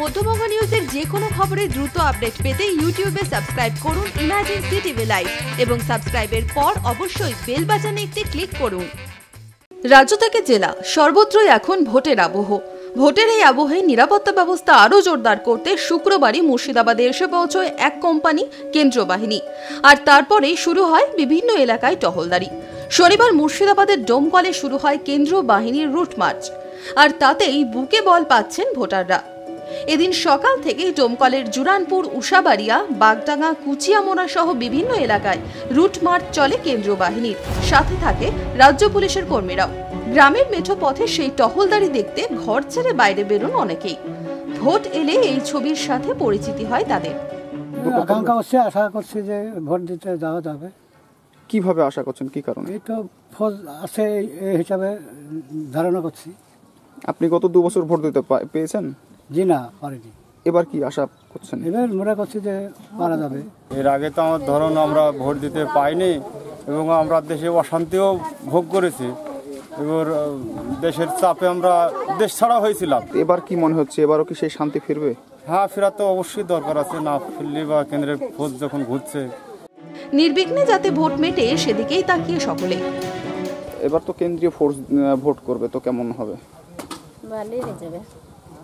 মধ্যবঙ্গ নিউজের যে কোনো খবরের দ্রুত আপডেট পেতে ইউটিউবে সাবস্ক্রাইব করুন ইমাজিন সিটিভি লাইভ এবং সাবস্ক্রাইবের পর অবশ্যই বেল বাটনে একটি ক্লিক করুন। রাজ্য থেকে জেলা সর্বত্রই এখন ভোটের আবহ। ভোটের এই আবহে নিরাপত্তা ব্যবস্থা আরও জোরদার করতে শুক্রবারই মুর্শিদাবাদে এসে পৌঁছয় এক কোম্পানি কেন্দ্রীয় বাহিনী আর তারপরেই শুরু হয় বিভিন্ন এলাকায় টহলদারি। শনিবার মুর্শিদাবাদের ডোমকলে শুরু হয় কেন্দ্রীয় বাহিনীর রুট মার্চ। আর তাতেই বুকে বল পাচ্ছেন ভোটাররা। এদিন সকাল থেকেই ডোমকলের জুরানপুর উষাবাড়িয়া বাগডাঙ্গা কুচিয়ামোনা সহ বিভিন্ন এলাকায় রুট মার্চ চলে কেন্দ্রীয় বাহিনীর। সাথে থাকে রাজ্য পুলিশের কর্মীরাও। গ্রামের মেঠো পথে সেই টহলদারি দেখতে ঘর ছেড়ে বাইরে বেরোন অনেকেই। ভোট এলে এই ছবির সাথে পরিচিতি হয় তাদের। আকাঙ্ক্ষা হচ্ছে আশা করছি যে ভোট দিতে যাওয়া যাবে। কীভাবে আশা করছেন? কি কারণে? এই তো ফৌজ আছে এই হিসাবে ধারণা করছি। আপনি গত দু বছর ভোট দিতে পেয়েছেন? জি না পারিনি। এবার কি আশা করছেন? এবার মনে করছি যে পারা যাবে। এর আগে তো আমার ধরুন আমরা ভোট দিতে পাইনি এবং আমরা দেশে অশান্তিও ভোগ করেছি। এবার দেশের চাপে আমরা দেশ ছাড়া হয়েছিলাম। এবার কি মনে হচ্ছে? এবারও কি সেই শান্তি ফিরবে? হ্যাঁ ফেরা তো অবশ্যই দরকার আছে। না ফিরলে বা কেন্দ্রের খোঁজ যখন ঘুরছে। নির্বিঘ্নে যাতে ভোট মেটে সেদিকেই তাকিয়ে সকলে। এবার তো কেন্দ্রীয় ফোর্স ভোট করবে তো কেমন হবে? ভালোই হয়ে যাবে।